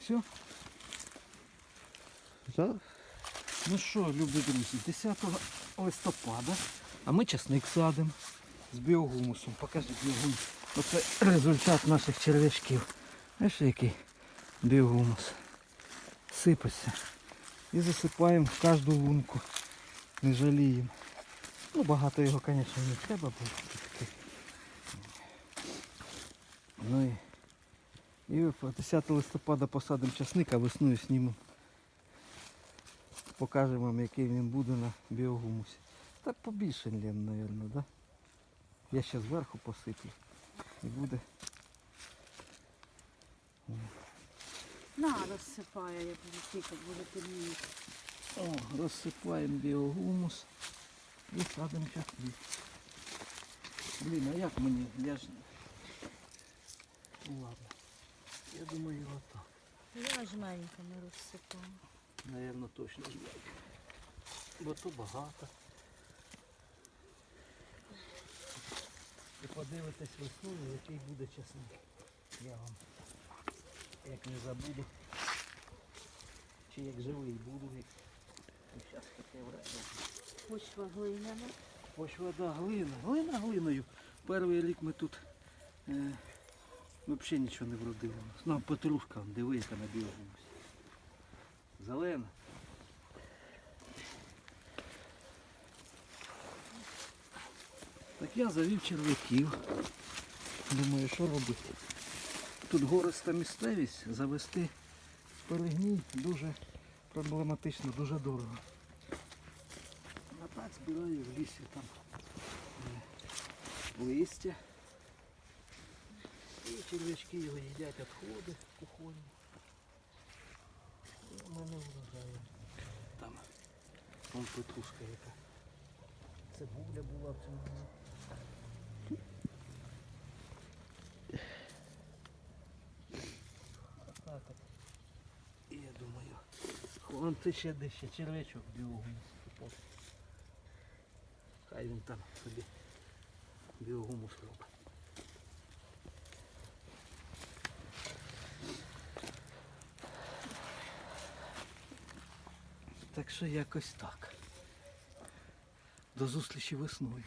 Все. Так? Ну що, любі друзі, 10 листопада, а ми часник садимо з біогумусом. Покажи біогумус. Оце результат наших черв'ячків. Знаєш, який біогумус. Сипеться. І засипаємо в кожну лунку. Не жаліємо. Ну, багато його, звісно, не треба було. Ну і, і 10 листопада посадимо часник, а весною знімемо покажемо вам, який він буде на біогумусі. Так побільше лен, мабуть, да? Я ще зверху посиплю. І буде. На, розсипає, як буде тікати, буде темніти. О, розсипаємо біогумус і садимо часник. Блін, а як мені? Я ж... Ладно. Я думаю, отак. Я жменьками розсипаю. Наверно, точно жмень. Бо то багато. І подивитесь весною, який буде часник. Я вам як не забуду. Чи як живий буду, як зараз таке время. Почва глиняна. Почва, да, глина. Глина глиною. Перший рік ми тут е, взагалі нічого не вродило. Ну, петрушка, диви, яка на білому. Зелена. Так я завів черв'яків. Думаю, що робити. Тут гориста місцевість, завести перегній дуже проблематично, дуже дорого. А так збираю в лісі там листя. І черв'ячки його їдять відходи кухонні. І мене врожає. Там вон петрушка яка. Цибуля була в цьому. І я думаю, вон ти ще де ще червячок білого. Хай він там собі біогумус робить. Так що якось так. До зустрічі весною.